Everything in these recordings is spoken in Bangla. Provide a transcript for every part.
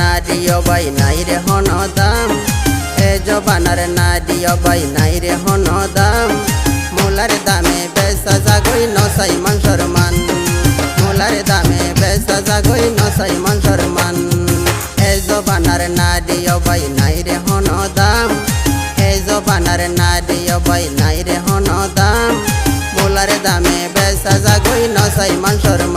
দিও বাই, নাই রে হন দাম। এ জবানার না বাই, নাই রে হন দাম। মোলার দামে বেসা জাগই নসাই মাংসর মান মোলার দামে বেসা জাগই নসাই মাংসর মান এ জবানার না বাই, নাই রে হন দাম। এ জবানার না বাই, নাই রে হন দাম। মোলার দামে বেসা জাগই নসাই মাংসর মান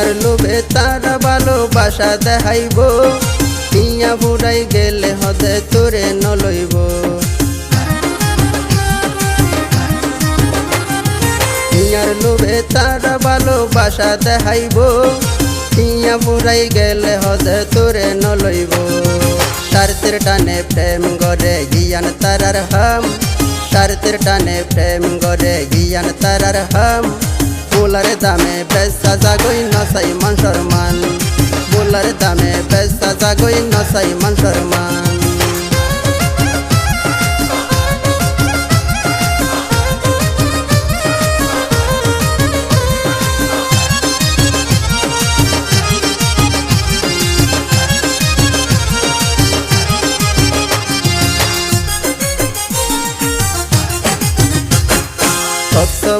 টিয়ার লোভে তার ভালোবাসা দেখাইব। টিয়া বুড়াই গেলে হদে তোরে নলইব। টিয়ার লোভে তার ভালোবাসা দেখাইব। টিয়া বুড়াই গেলে হদে তোরে নলইব। স্বার্থের টানে প্রেম গড়ে গিয়ান তারার হাম। স্বার্থের টানে প্রেম গড়ে গিয়ান তারার হাম। বোলার দামে পেসা জাগই নসাই মান মান বোলার দামে পেসা জাগই নসাই মান মান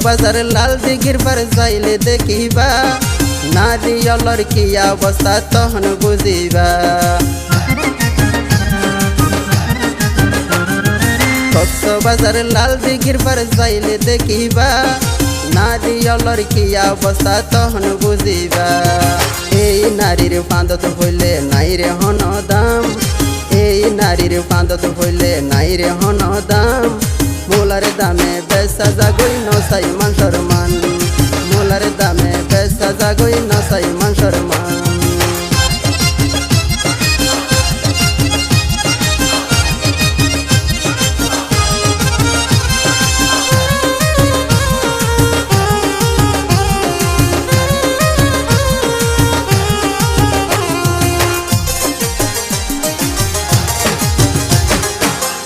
বাজার লাল দিঘির বার যাইলে দেখিবা। নারিয়লর কি অবস্থা তখন বুঝিবা। বাজার লাল দিঘির বার যাইলে দেখিবা। নারিয়লর কি অবস্থা তখন বুঝিবা। এই নারীর ফাঁদত হইলে নাই রে হন দাম এই নারীর ফাঁদত হইলে নাই রে হন দাম মোলার দামে বেসা জাগই নসাই মান মোলার দামে বেসা জাগই নসাই মান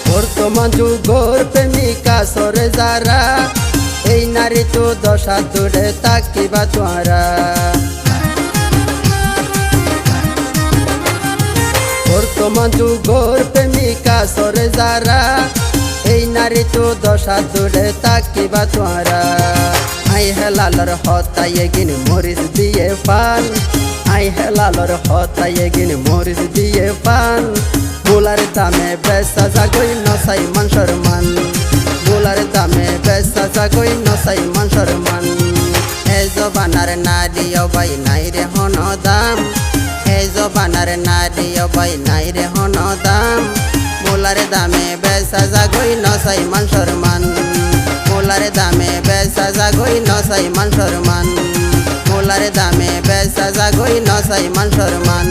বর্তমান যুগর যারা এই নারী তো দশা দূরে তাকিবা তোরা বর্তমান যুগর প্রেমিকা সরে যারা, এই নারী তো দশা দূরে তাকিবা তোরা আই হেলালর হতায় গিন মরিস দিয়ে পান, আই হেলালর হতায় গিন মরিস দিয়ে পান। বোলার দামে বেসা জাগই নসাই মান বোলার দামে জাগই নসাই মানসর মান এ জবানার না দিও বাই নাই রে হন দাম এ জবানার না দিও বাই নাই রে হন দাম বোলার দামে বেসা জাগই নসাই মানসর মান বোলার দামে বেসা জাগই নসাই মানসর মান বোলার দামে বেসা জাগই নসাই মানসর মান